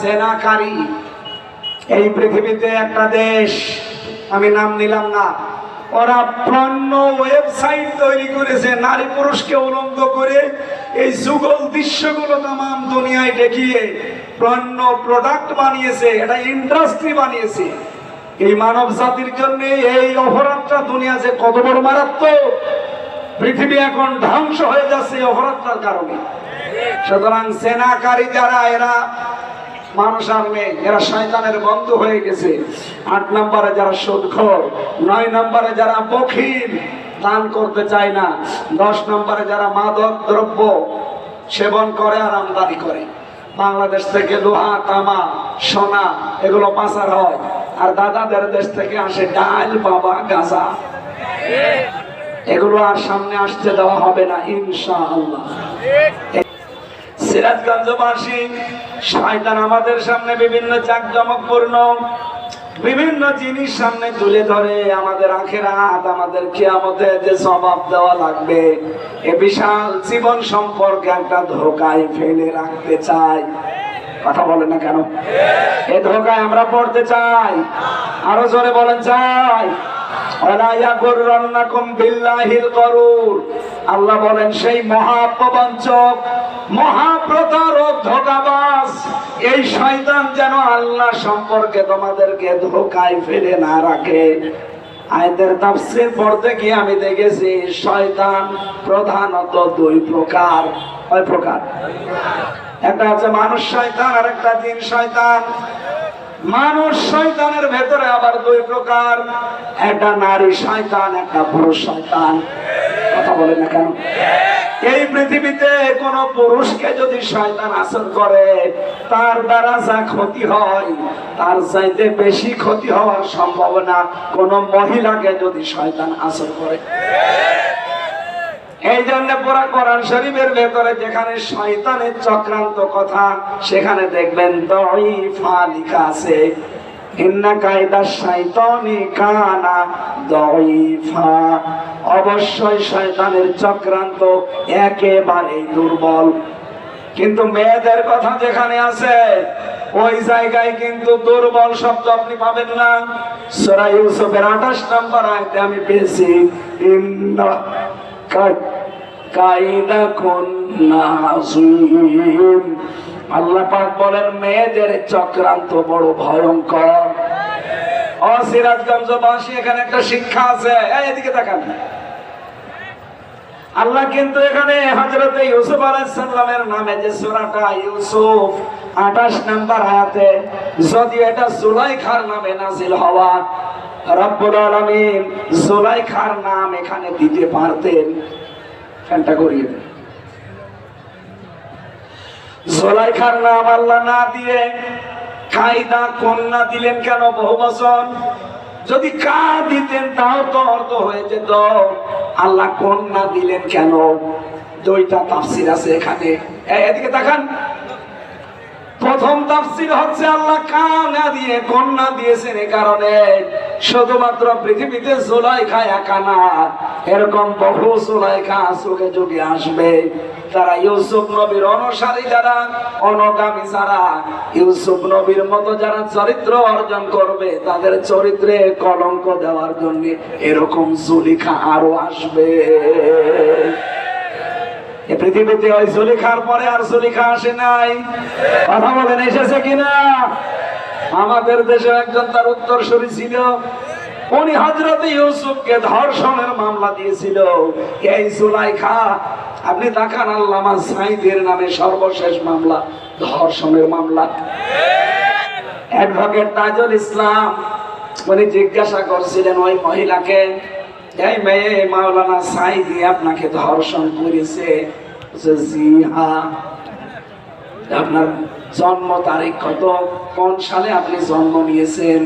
সেনাকারী এই পৃথিবীতে একটা দেশ, আমি নাম নিলাম না। ওরা পণ্য ওয়েবসাইট তৈরি করেছে, নারী পুরুষকে উলঙ্গ করে এই যুগল দৃশ্যগুলো তাম দুনিয়ায় দেখিয়ে পণ্য প্রোডাক্ট বানিয়েছে, এটা ইন্ডাস্ট্রি বানিয়েছে। এই মানব জাতির জন্য এই অপরাধটা দুনিয়া যে কত বড় মারাত্মক, পৃথিবী এখন ধ্বংস হয়ে যাচ্ছে এই অপরাধটার কারণে। সুতরাং সেনাকারী যারা, এরা মানুষ আর এরা শয়তানের বন্ধু হয়ে গেছে। আট নম্বরে যারা সুদখোর, নয় নম্বরে যারা বখিল, দান করতে চায় না। দশ নম্বরে যারা মাদক দ্রব্য সেবন করে আর আমদানি করে। বাংলাদেশ থেকে লোহা, তামা, সোনা, এগুলো পাচার হয়। আর দাদাদের দেশ থেকে আসে ডাল, বাবা, গাঁজা। এগুলো আর সামনে আসতে দেওয়া হবে না, ইনশাআল্লাহ। সিরাজগঞ্জবাসী, শয়তান আমাদের সামনে বিভিন্ন জাকজমকপূর্ণ বিভিন্ন জিনিস সামনে তুলে ধরে। আমাদের আখেরাত, আমাদের কিয়ামতে যে জবাব দেওয়া লাগবে, এ বিশাল জীবন সম্পর্কে একটা ধোকায় ফেলে রাখতে চাই। কথা বলে না কেন? এ ধোকায় আমরা পড়তে চাই। আরও জোরে বলেন, চাই। আল্লাহ বলেন, সেই মহাপ্রবঞ্চক মহাপ্রতারক ধোকাবাজ, এই শয়তান যেন আল্লাহ সম্পর্কে তোমাদেরকে ধোকায় ফেলে না রাখে। আয়দের তাফসির পড়তে গিয়ে আমি দেখেছি, শয়তান প্রধানত দুই প্রকার। কয় প্রকার? একটা হচ্ছে মানুষ শয়তান আর একটা জিন শয়তান। মানুষ শয়তানের ভেতরে আবার দুই প্রকার। একটা নারী শয়তান, একটা পুরুষ শয়তান। কথা বলে না কেন? এই পৃথিবীতে কোন পুরুষকে যদি শয়তান আসর করে, তার দ্বারা যা ক্ষতি হয়, তার চাইতে বেশি ক্ষতি হওয়ার সম্ভাবনা কোন মহিলাকে যদি শয়তান আসর করে। এই জন্য পুরা কোরআন শরীফের ভেতরে যেখানে শয়তানের চক্রান্ত কথা, সেখানে দেখবেন দইফা লেখা আছে। ইন্না কায়দা শয়তানি কানা দইফা অবশ্যই শয়তানের চক্রান্ত একেবারে দুর্বল। কিন্তু মেয়েদের কথা যেখানে আছে, ওই জায়গায় কিন্তু দুর্বল শব্দ আপনি পাবেন না। সূরা ইউসুফের 28 নম্বর আয়াতে আমি পেয়েছি, ইন্না কা- কাইদা কুন্না আল্লাহ পাক বলেন, মেয়েদের চক্রান্ত বড় ভয়ঙ্কর। ও সিরাজগঞ্জবাসী এখানে একটা শিক্ষা আছে। এদিকে তাকান। আল্লাহ কিন্তু এখানে হযরতে ইউসুফ আলাইহিস নামে যে সূরাটা ইউসুফ 28 নাম্বার আয়াতে, যদি এটা জুলাইখার নামে নাজিল হওয়া, রব্বুল আলামিন জুলাইখার নাম এখানে দিতে পারতেন। ফ্যানটা করিয়ে দেন জুলাইখার নাম আল্লাহ না দিয়ে কায়দা কন্যা দিলেন কেন বহু বছর যদি কা দিতেন তাও তো অর্থ হয়ে যেত। আল্লাহ কন্যা দিলেন কেন? দুইটা তাফসির আছে এখানে। এদিকে দেখান প্রথম তাফসির হচ্ছে আল্লাহ কানা দিয়ে কন্যা দিয়েছেন এই কারণে। শুধুমাত্র পৃথিবীতে জুলাইখা একা না, এরকম বহু জুলাইখা যুগে যুগে আসবে, তারা ইউসুফ নবীর অনুসারী যারা, অনগামী যারা, ইউসুফ নবীর মতো যারা চরিত্র অর্জন করবে, তাদের চরিত্রে কলঙ্ক দেওয়ার জন্য এরকম জুলিখা আরও আসবে। পৃথিবীতে ওই জুলিখার পরে আর জুলিখা আসে নাই। কথা বলেন, এসেছে কিনা? আমাদের দেশে একজন তার উত্তর উত্তরসূরি ছিল। উনি হজরত ইউসুফকে ধর্ষণের মামলা দিয়েছিল। এই জুলাইখা, আপনি দেখান আল্লামা সাইদের নামে সর্বশেষ মামলা, ধর্ষণের মামলা। অ্যাডভোকেট তাজুল ইসলাম, উনি জিজ্ঞাসা করছিলেন, ওই মহিলাকে, এই মেয়ে মাওলানা সাইদি আপনাকে ধর্ষণ করেছে? জি হ্যাঁ। আপনার জন্ম তারিখ কত? কোন সালে আপনি জন্ম নিয়েছেন?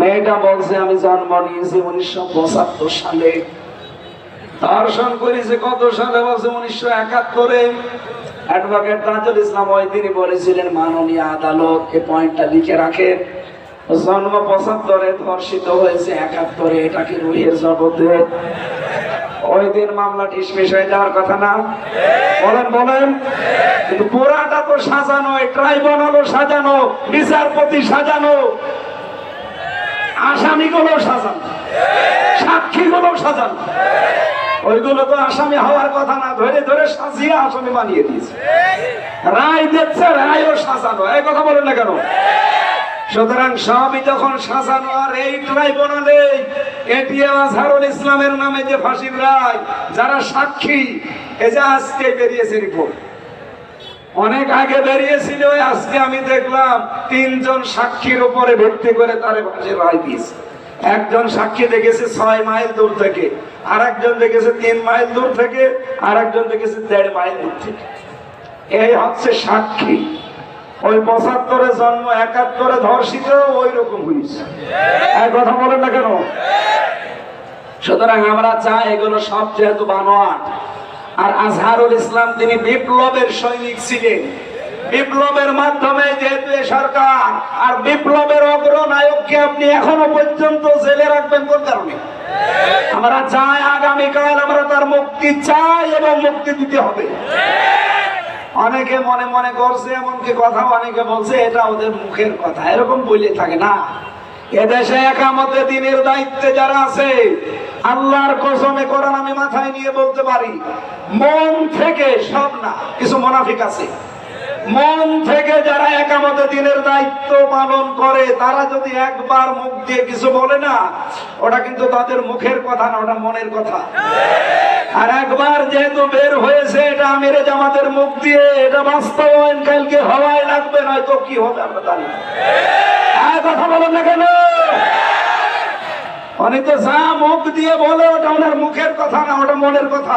মেয়েটা বলছে, আমি জন্ম নিয়েছি উনিশশো পঁচাত্তর সালে। ধর্ষণ করেছে কত সালে বলছে, উনিশশো একাত্তরে। অ্যাডভোকেট তাজুল ইসলাম ওই দিনই বলেছিলেন, মাননীয় আদালত এই পয়েন্টটা লিখে রাখেন। জন্ম পঁচাত্তরে ধর্ষিত হয়েছে একাত্তরে, এটা কি রুহের জগতে? ওই দিন মামলা ডিসমিস হয়ে যাওয়ার কথা না? বলেন বলেন। কিন্তু পুরাটা তো সাজানো, ট্রাইব্যুনালও সাজানো, বিচারপতি সাজানো। আসামিগুলো সাজানো, সাক্ষীগুলো সাজানো। ওইগুলো তো আসামি হওয়ার কথা না, ধরে ধরে সাজিয়ে আসামি বানিয়ে দিয়েছে। রায় দিচ্ছে রায়ও সাজানো। এই কথা বলেন না কেন? সুতরাং সবই যখন সাজানো, আর এই ট্রাইব্যুনালে এটিএম আজহারুল ইসলামের নামে যে ফাঁসির রায়, যারা সাক্ষী এ যে আজকে বেরিয়েছে রিপোর্ট অনেক আগে বেরিয়েছিল আজকে আমি দেখলাম তিনজন সাক্ষীর উপরে ভিত্তি করে তারে ফাঁসির রায় দিয়েছে। একজন সাক্ষী দেখেছে ছয় মাইল দূর থেকে আর একজন দেখেছে তিন মাইল দূর থেকে আর একজন দেখেছে দেড় মাইল দূর থেকে। এই হচ্ছে সাক্ষী। ওই পঁচাত্তরে জন্ম একাত্তরে ধর্ষিত ওই রকম হয়েছে এক কথা বলেন না কেন? সুতরাং আমরা চাই এগুলো সব যেহেতু বানোয়াট। আর আজহারুল ইসলাম তিনি বিপ্লবের সৈনিক ছিলেন। বিপ্লবের মাধ্যমে যেহেতু সরকার, আর বিপ্লবের অগ্রনায়ককে আপনি এখনও পর্যন্ত জেলে রাখবেন কোন কারণে? আমরা চাই আগামীকাল আমরা তার মুক্তি চাই এবং মুক্তি দিতে হবে। অনেকে মনে মনে করছে, এমনকি কথা অনেকে বলছে, এটা ওদের মুখের কথা। এরকম বলে থাকে না। এদেশে একামতে দিনের দায়িত্বে যারা আছে, আল্লাহর কসমে কোরআন আমি মাথায় নিয়ে বলতে পারি, মন থেকে সব না, কিছু মোনাফিক আছে। মন থেকে যারা একামত দিনের দায়িত্ব পালন করে, তারা যদি একবার মুখ দিয়ে কিছু বলে না, ওটা কিন্তু তাদের মুখের কথা না, ওটা মনের কথা। আর একবার যেহেতু বের হয়েছে, এটা আমিরে জামাতের মুখ দিয়ে, এটা বাস্তবায়ন কালকে হওয়াই লাগবে, নয়তো কি হবে আমরা জানি কথা বলেন না কেন? অনেক যা মুখ দিয়ে বলে, ওটা ওনার মুখের কথা না, ওটা মনের কথা।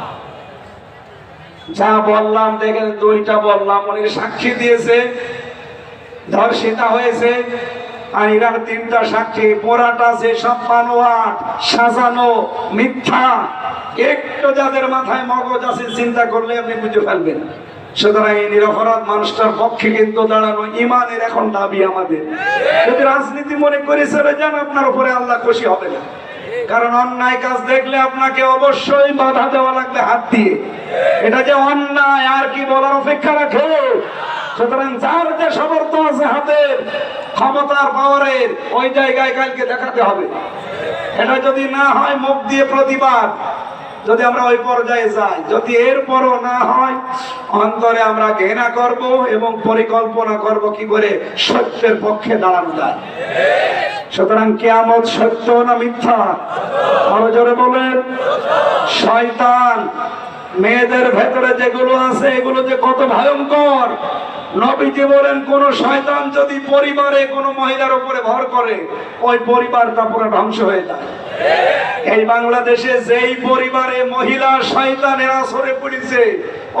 যা বললাম দেখেন দুইটা বললাম, উনি সাক্ষী দিয়েছে, ধর্ষিতা হয়েছে, আর তিনটা সাক্ষী। পোড়াটা যে সাজানো, মিথ্যা, একটু যাদের মাথায় মগজ আছে, চিন্তা করলে আপনি বুঝে ফেলবেন। সুতরাং এই নিরপরাধ মানুষটার পক্ষে কিন্তু দাঁড়ানো ইমানের এখন দাবি আমাদের। যদি রাজনীতি মনে করে চলে যান আপনার উপরে আল্লাহ খুশি হবে না। কারণ অন্যায় কাজ দেখলে আপনাকে অবশ্যই বাধা দেওয়া লাগবে হাত দিয়ে। এটা যে অন্যায়, আর কি বলার অপেক্ষা রাখে। সুতরাং যার যে সমর্থ আছে হাতের, ক্ষমতার পাওয়ারের, ওই জায়গায় কালকে দেখাতে হবে। এটা যদি না হয়, মুখ দিয়ে প্রতিবাদ। যদি আমরা ওই পর্যায়ে যাই, যদি এরপরও না হয়, অন্তরে আমরা ঘৃণা করব এবং পরিকল্পনা করব কি করে? সত্যের পক্ষে দাঁড়ানো যায়। সুতরাং কেয়ামত সত্য না মিথ্যা? আরও জোরে বলেন। শয়তান, মেয়েদের ভেতরে যেগুলো আছে, এগুলো যে কত ভয়ঙ্কর। নবীজি বলেন, কোন শয়তান যদি পরিবারে কোন মহিলার উপরে ভর করে, ওই পরিবারটা পুরো ধ্বংস হয়ে যায়। এই বাংলাদেশে যেই পরিবারে মহিলা শয়তানের আসরে পড়েছে,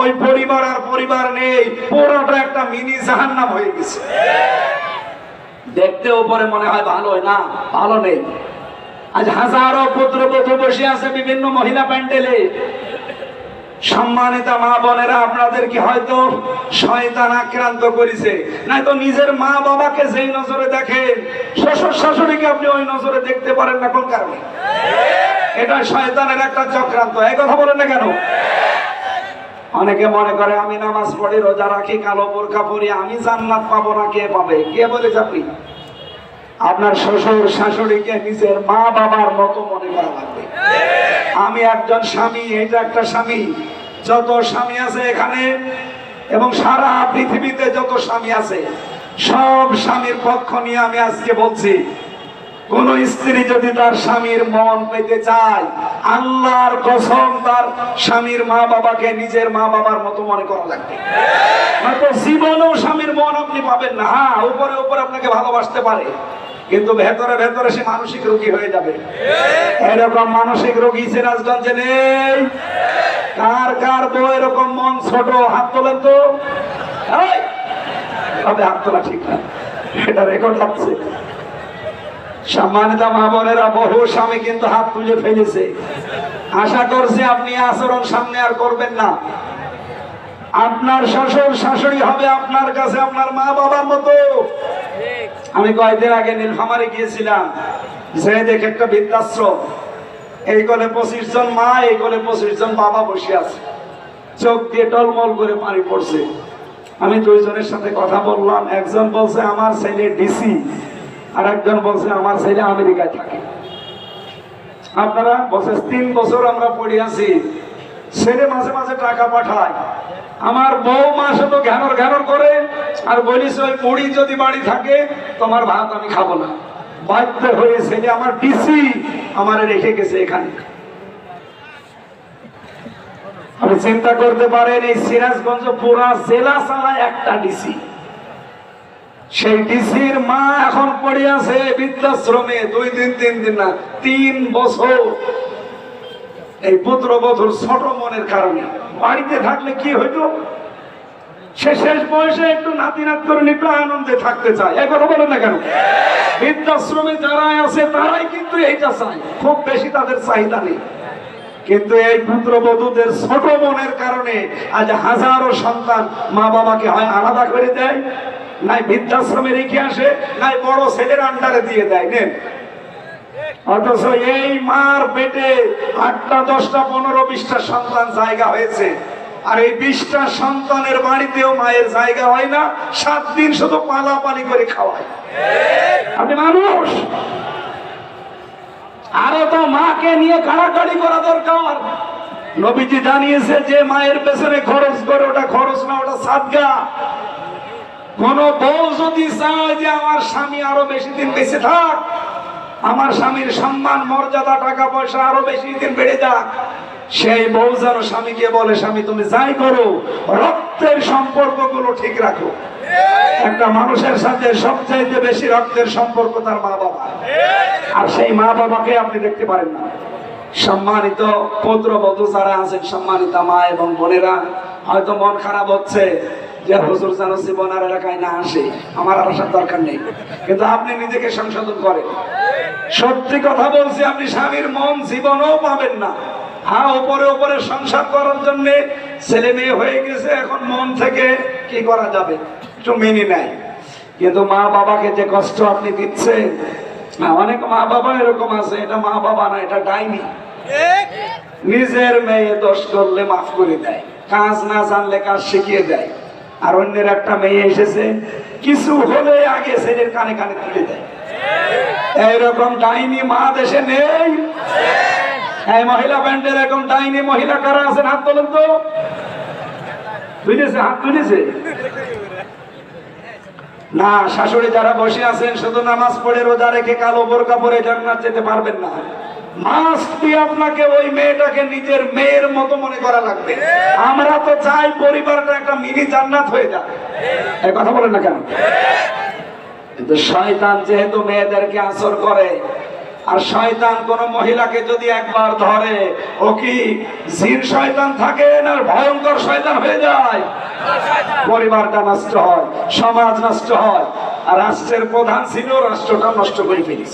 ওই পরিবার আর পরিবার নেই, পুরোটা একটা মিনি জাহান্নাম হয়ে গেছে। দেখতে উপরে মনে হয় ভালো না? ভালো নেই। আজ হাজারো পুত্রবধূ বসে আছে বিভিন্ন মহিলা প্যান্ডেলে। সম্মানিত মা বোনেরা, আপনাদের কি হয়তো শয়তান আক্রান্ত করেছে? নাই তো নিজের মা বাবাকে যেই নজরে দেখেন, শ্বশুর শাশুড়িকে আপনি ওই নজরে দেখতে পারেন না কোন কারণে? এটা শয়তানের একটা চক্রান্ত। এই কথা বলেন না কেন? অনেকে মনে করে, আমি নামাজ পড়ি, রোজা রাখি, কালো বোরকা পরি, আমি জান্নাত পাবো না, কে পাবে? কে বলে আপনি? আপনার শ্বশুর শাশুড়িকে নিজের মা বাবার মতো মনে করা লাগবে। আমি একজন স্বামী এটা একটা স্বামী। যত স্বামী আছে এখানে, এবং সারা পৃথিবীতে যত স্বামী আছে, সব স্বামীর পক্ষ নিয়ে আমি আজকে বলছি কোন স্ত্রী যদি তার স্বামীর মন পেতে চায়, আল্লাহর কসম তার স্বামীর মা বাবাকে নিজের মা বাবার মতো মনে করা লাগবে। হয়তো জীবনেও স্বামীর মন আপনি পাবেন না। হ্যাঁ উপরে উপরে আপনাকে ভালোবাসতে পারে, কিন্তু ভেতরে ভেতরে সে মানসিক রোগী হয়ে যাবে। এরকম মানসিক রোগী সিরাজগঞ্জে নেই। কার কার বউ এরকম মন ছোট, হাত তোলেন তো! তবে হাত তোলা ঠিক না। এটা রেকর্ড হচ্ছে সম্মানিত মা বোনেরা, বহু স্বামী কিন্তু হাত তুলে ফেলেছে। আশা করছি আপনি আচরণ সামনে আর করবেন না। আপনার শ্বশুর, শাশুড়ি হবে আপনার কাছে, আপনার মা বাবার মতো। আমি কয়েকদিন আগে নীলফামারে গিয়েছিলাম, যে দেখে একটা বৃদ্ধাশ্রম। এই কোলে পঁচিশ জন মা, এই কোলে পঁচিশ জন বাবা বসে আছে। চোখ দিয়ে টলমল করে পানি পড়ছে। আমি দুইজনের সাথে কথা বললাম, একজন বলছে, আমার ছেলে ডিসি। আর একজন বলছে, আমার ছেলে আমেরিকায় থাকে। আপনারা বলছে, তিন বছর আমরা পড়ে আছি। ছেলে মাঝে মাঝে টাকা পাঠায়। আমার বউ মা শুধু ঘ্যানর ঘ্যানর করে আর বলিস, ওই মুড়ি যদি বাড়ি থাকে, তোমার ভাত আমি খাব না। বাধ্য হয়ে ছেলে আমার ডিসি আমার রেখে গেছে এখানে। আপনি চিন্তা করতে পারেন, এই সিরাজগঞ্জ পুরা জেলা চালায় একটা ডিসি। সেই ডিসির মা এখন পড়ে আছে বৃদ্ধাশ্রমে দুই দিন, তিন দিন না, তিন বছর। এই পুত্রবধূর ছোট মনের কারণে। বাড়িতে থাকলে কি হইতো? সে শেষ বয়সে একটু নাতি নাত করে নিতে আনন্দে থাকতে চায়। এই কথা বলেন না কেন? বৃদ্ধাশ্রমে যারা আছে, তারাই কিন্তু এইটা চায়। খুব বেশি তাদের চাহিদা নেই। কিন্তু এই পুত্র পুত্রবধূদের ছোট মনের কারণে আজ হাজারো সন্তান মা বাবাকে হয় আলাদা করে দেয়। নাই বৃদ্ধাশ্রমে রেখে আসে, নাই বড় ছেলের আন্ডারে দিয়ে দেয়, নেন। অথচ এই মার পেটে আটটা, দশটা, পনেরো, বিশটা সন্তান জায়গা হয়েছে। আর এই বিশটা সন্তানের বাড়িতেও মায়ের জায়গা হয় না, সাত দিন শুধু পালাপালি করে খাওয়ায়। আপনি মানুষ! আরও তো মাকে নিয়ে কাড়াকাড়ি করা দরকার। নবীজি জানিয়েছে যে মায়ের পেছনে খরচ করে, ওটা খরচ না, ওটা সাদগা। কোন বউ যদি চায় যে আমার স্বামী আরও বেশি দিন বেঁচে থাক, আমার স্বামীর সম্মান, মর্যাদা, টাকা পয়সা আরও বেশি দিন বেড়ে যাক, সেই বউ যেন স্বামীকে বলে, স্বামী, তুমি যাই করো, রক্তের সম্পর্কগুলো ঠিক রাখো। একটা মানুষের সাথে সবচাইতে বেশি রক্তের সম্পর্ক তার মা বাবা আর সেই মা বাবাকে আপনি দেখতে পারেন না। সম্মানিত পুত্রবধূ যারা আছেন, সম্মানিত মা এবং বোনেরা, হয়তো মন খারাপ হচ্ছে যে হুজুর যেন জীবনার এলাকায় না আসে আমার আর আসার দরকার নেই। কিন্তু আপনি নিজেকে সংশোধন করেন। সত্যি কথা বলছি আপনি স্বামীর মন জীবনও পাবেন না। হ্যাঁ উপরে উপরে সংসার করার জন্য ছেলে মেয়ে হয়ে গেছে এখন মন থেকে কি করা যাবে? একটু মেনে নেয়। কিন্তু মা বাবাকে যে কষ্ট আপনি দিচ্ছেন হ্যাঁ, অনেক মা বাবা এরকম আছে এটা মা বাবা না এটা ডাইনি। নিজের মেয়ে দোষ করলে মাফ করে দেয়। কাজ না জানলে কাজ শিখিয়ে দেয়। আর অন্যের একটা মেয়ে এসেছে, কিছু হলে আগে ছেলের কানে কানে তুলে দেয়। এইরকম ডাইনি মা দেশে নেই। এই মহিলা ব্যান্ডের এরকম ডাইনি মহিলা কারা আছেন? হাত তোলেন তো। তুলেছে, হাত তুলেছে। না, শাশুড়ি যারা বসে আছেন, শুধু নামাজ পড়ে রোজা রেখে কালো বোরকা পরে জান্নাত যেতে পারবেন না। মাস্ট বি আপনাকে ওই মেয়েটাকে নিজের মেয়ের মতো মনে লাগবে। আমরা তো চাই না কেন? যেহেতু মেয়েদেরকে আসর করে, আর শয়তান কোন মহিলাকে যদি একবার ধরে, ও কি জিন শয়তান থাকে না ভয়ঙ্কর শয়তান হয়ে যায়? পরিবারটা নষ্ট হয়, সমাজ নষ্ট হয়, আর রাষ্ট্রের প্রধান ছিল রাষ্ট্রটা নষ্ট করে ফেলিস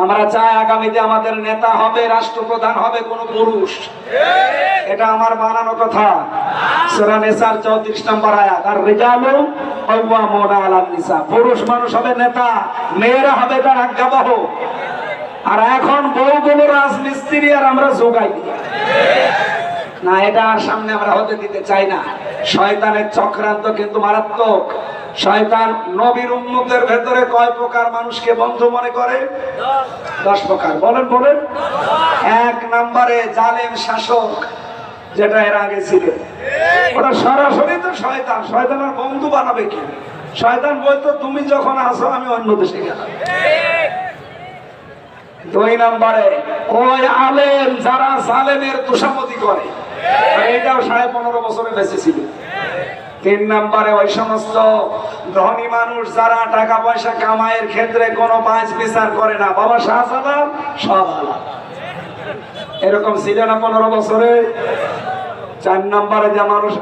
আমরা চাই আগামীতে আমাদের নেতা হবে, রাষ্ট্রপ্রধান হবে, কোন পুরুষ। এটা আমার বানানো কথা। সুরা নেসার চৌত্রিশ নম্বর আয়াত। আর রেজালু পুরুষ মানুষ হবে নেতা, মেয়েরা হবে তার আজ্ঞাবহ। আর এখন বউগুলো রাজমিস্ত্রি আর আমরা যোগাই না, এটা আর সামনে আমরা হতে দিতে চাই না। শয়তানের চক্রান্ত কিন্তু মারাত্মক। শয়তান নবীর উন্মতের ভেতরে কয় প্রকার মানুষকে বন্ধু মনে করে? দশ প্রকার। বলেন বলেন। এক নম্বরে জালেম শাসক, যেটা এর আগে ছিল। ওটা সরাসরি তো শয়তান। শয়তানের বন্ধু বানাবে কি? শয়তান বলতো, তুমি যখন আসো আমি অন্য দেশে গেলাম। দুই নম্বরে ওই আলেম যারা জালেমের তুষামতি করে? আর এটাও সাড়ে পনেরো বছরে বেঁচে ছিল তিন নম্বরে ওই সমস্ত ধনী মানুষ যারা টাকা পয়সা কামাইয়ের ক্ষেত্রে কোনো পাঁচ বিচার করে না, বাবা শাহজালাল, সব এরকম ছিল না পনেরো বছরে। চার নম্বরে যে মানুষ